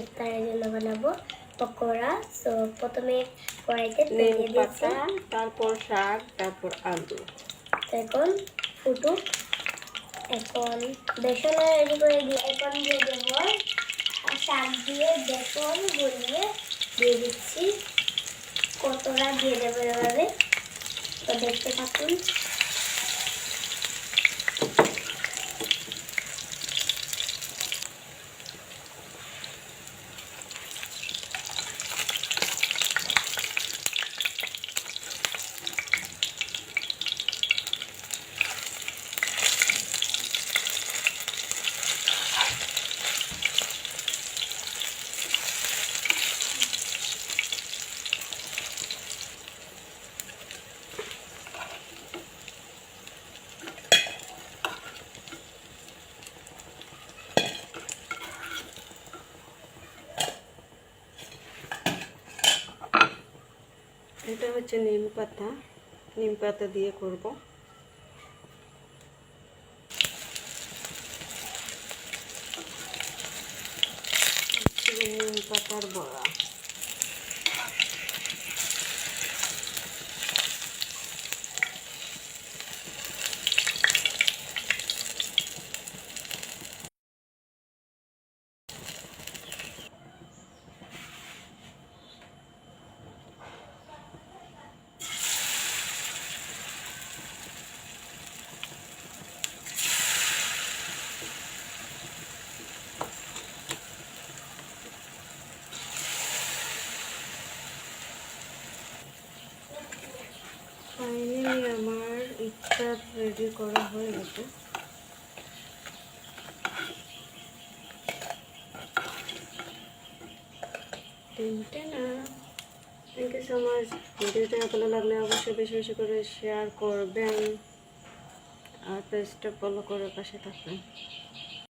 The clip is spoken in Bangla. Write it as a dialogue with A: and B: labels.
A: ইফতারের জন্য বানাবো পকোড়া। তো প্রথমে কড়াইতে তেল
B: নিম পাতা তারপর শাক তারপর আলু।
A: এখন ফুটুক। এখন বেসন রেডি করে দিয়ে এখন দিয়ে দেবো শাক দিয়ে বেসন গলিয়ে দিয়ে দিচ্ছি। কতটা দিয়ে দেবো এভাবে? তো দেখতে থাকুন।
B: এটা হচ্ছে নিম পাতা। নিম পাতা দিয়ে করব। নিম পাতার বড়া। আমার ইফতার রেডি করা হয়ে গেছে। তিনটে না? থ্যাংক ইউ সো মাচ ভিডিওটা ভালো লাগলে অবশ্যই বেশি বেশি করে শেয়ার করবেন। আর পেজটা ফলো করে পাশে থাকবেন।